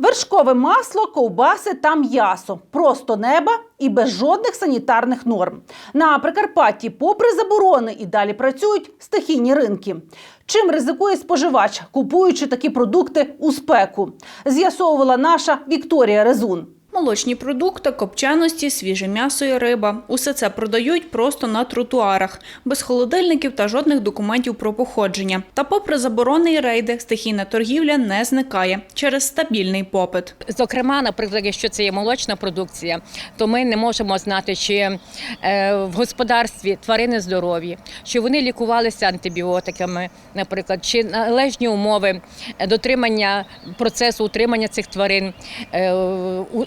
Вершкове масло, ковбаси та м'ясо. Просто неба і без жодних санітарних норм. На Прикарпатті, попри заборони, і далі працюють стихійні ринки. Чим ризикує споживач, купуючи такі продукти у спеку? З'ясовувала наша Вікторія Резун. Молочні продукти, копченості, свіже м'ясо і риба – усе це продають просто на тротуарах, без холодильників та жодних документів про походження. Та попри заборони і рейди, стихійна торгівля не зникає через стабільний попит. Зокрема, наприклад, якщо це є молочна продукція, то ми не можемо знати, чи е, в господарстві тварини здорові, чи вони лікувалися антибіотиками, наприклад, чи належні умови дотримання процесу утримання цих тварин, е,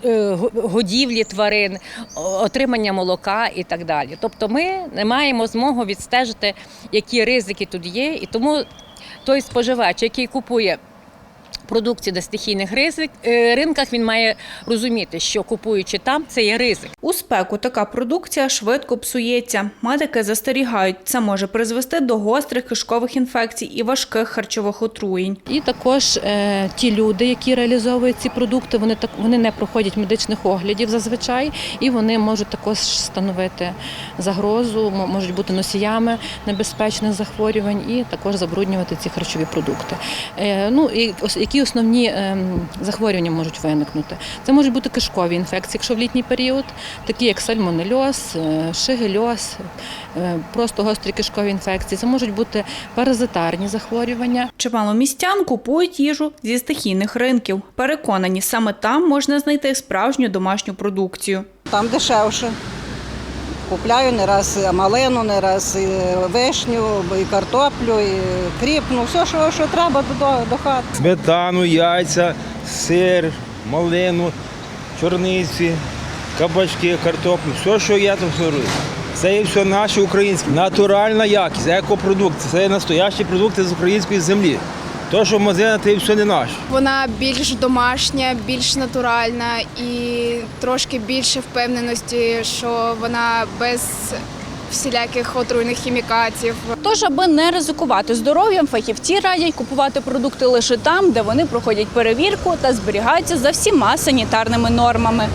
е, годівлі тварин, отримання молока і так далі. Тобто, ми не маємо змогу відстежити, які ризики тут є, і тому той споживач, який купує продукції на стихійних ризик, е, ринках, він має розуміти, що купуючи там, це є ризик. У спеку така продукція швидко псується. Медики застерігають, це може призвести до гострих кишкових інфекцій і важких харчових отруєнь. І також е, ті люди, які реалізовують ці продукти, вони так вони не проходять медичних оглядів зазвичай, і вони можуть також становити загрозу, можуть бути носіями небезпечних захворювань і також забруднювати ці харчові продукти. Е, ну і ос- які основні ем, захворювання можуть виникнути? Це можуть бути кишкові інфекції, якщо в літній період, такі як сальмонельоз, е, шигельоз, е, просто гострі кишкові інфекції. Це можуть бути паразитарні захворювання. Чимало містян купують їжу зі стихійних ринків. Переконані, саме там можна знайти справжню домашню продукцію. Там дешевше. Купляю не раз малину, не раз і вишню, і картоплю, і кріп, ну все, що, що треба до, до хати. сметану, яйця, сир, малину, чорниці, кабачки, картоплю, все, що то все робить. Це є все наше українське. Натуральна якість, екопродукти. Це є настоящі продукти з української землі. То, що в магазинах, це все не наше. Вона більш домашня, більш натуральна і трошки більше впевненості, що вона без всіляких отруйних хімікатів. Тож, аби не ризикувати здоров'ям, фахівці радять купувати продукти лише там, де вони проходять перевірку та зберігаються за всіма санітарними нормами.